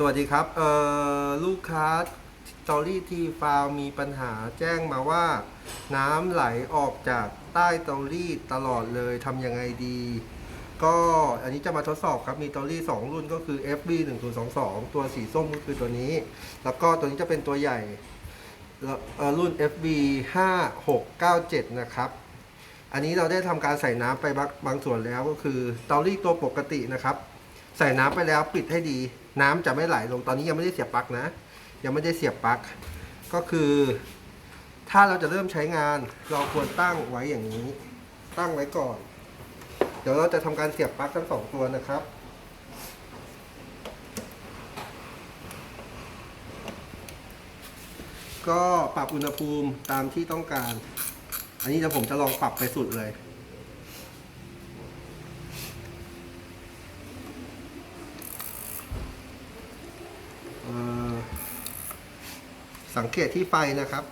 สวัสดีครับ เอ่อ ลูกค้าตอรี่ทีฟาวมีปัญหาแจ้งมาว่า น้ำไหลออกจากใต้ตารีดตลอดเลยทำยังไงดี ก็อันนี้จะมาทดสอบครับ มีตารีด2รุ่นก็คือ FB 1 0 2 2 ตัวสีส้มก็คือตัวนี้ แล้วก็ตัวนี้จะเป็นตัวใหญ่รุ่น FB 5697 นะครับ อันนี้เราได้ทำการใส่น้ำไปบางส่วนแล้วก็คือตารีดตัวปกตินะครับ ใส่น้ำไปแล้วปิดให้ดี น้ำจะไม่ไหลลงตอนนี้ยังไม่ได้เสียบปลั๊กนะ ยังไม่ได้เสียบปลั๊กก็คือ ถ้าเราจะเริ่มใช้งาน เราควรตั้งไว้อย่างนี้ ตั้งไว้ก่อน เดี๋ยวเราจะทำการเสียบปลั๊กทั้งสองตัวนะครับก็ปรับอุณหภูมิตามที่ต้องการ อันนี้เดี๋ยวผมจะลองปรับไปสุดเลย เอ่อ สังเกตที่ไฟนะครับ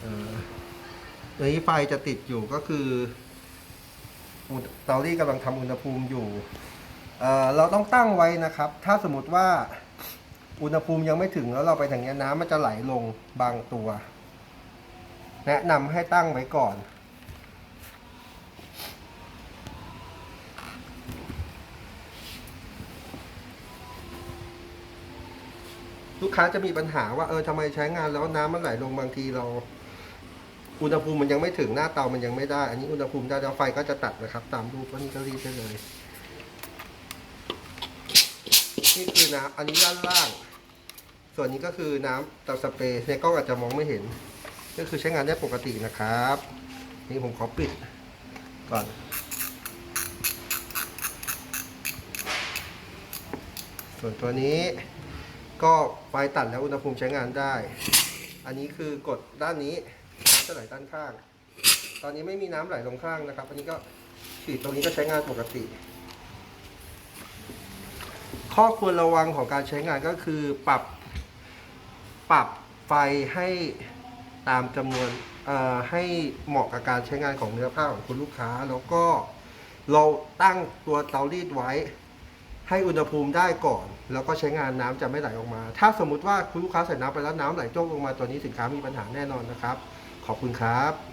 เอ่อตัวนี้ไฟจะติดอยู่ก็คือเตารีดกำลังทำอุณหภูมิอยู่เอ่อเราต้องตั้งไว้นะครับ ถ้าสมมติว่าอุณหภูมิยังไม่ถึงแล้วเราไปทางนี้น้ำมันจะไหลลงบางตัว แนะนำให้ตั้งไว้ก่อน ลูกค้าจะมีปัญหาว่าเออทำไมใช้งานแล้วน้ำมันไหลลงบางทีเรา อุณหภูมิมันยังไม่ถึงหน้าเตามันยังไม่ได้ อันนี้อุณหภูมิได้แล้วไฟก็จะตัดนะครับ ตามรูปก็นี่ก็รีดได้เลยนี่คือน้ำอันนี้ด้านล่าง ส่วนนี้ก็คือน้ำเตาสเปรย์ในกล้องอาจจะมองไม่เห็น ก็คือใช้งานได้ปกตินะครับ นี่ผมขอปิดก่อนส่วนตัวนี้ ก็ไฟตัดแล้วอุณหภูมิใช้งานได้ อันนี้คือกดด้านนี้น้ำจะไหลด้านข้าง ตอนนี้ไม่มีน้ำไหลลงข้างนะครับ อันนี้ก็ฉีดตรงนี้ก็ใช้งานปกติ ข้อควรระวังของการใช้งานก็คือปรับ ปรับไฟให้ตามจำนวนให้เหมาะกับการใช้งานของเนื้อผ้าของคุณลูกค้า แล้วก็เราตั้งตัวเตารีดไว้ ให้อุณหภูมิได้ก่อน แล้วก็ใช้งานน้ำจะไม่ไหลออกมา ถ้าสมมุติว่าคุณลูกค้าใส่น้ำไปแล้วน้ำไหลโจกลงมาตัวนี้สินค้ามีปัญหาแน่นอนนะครับ ขอบคุณครับ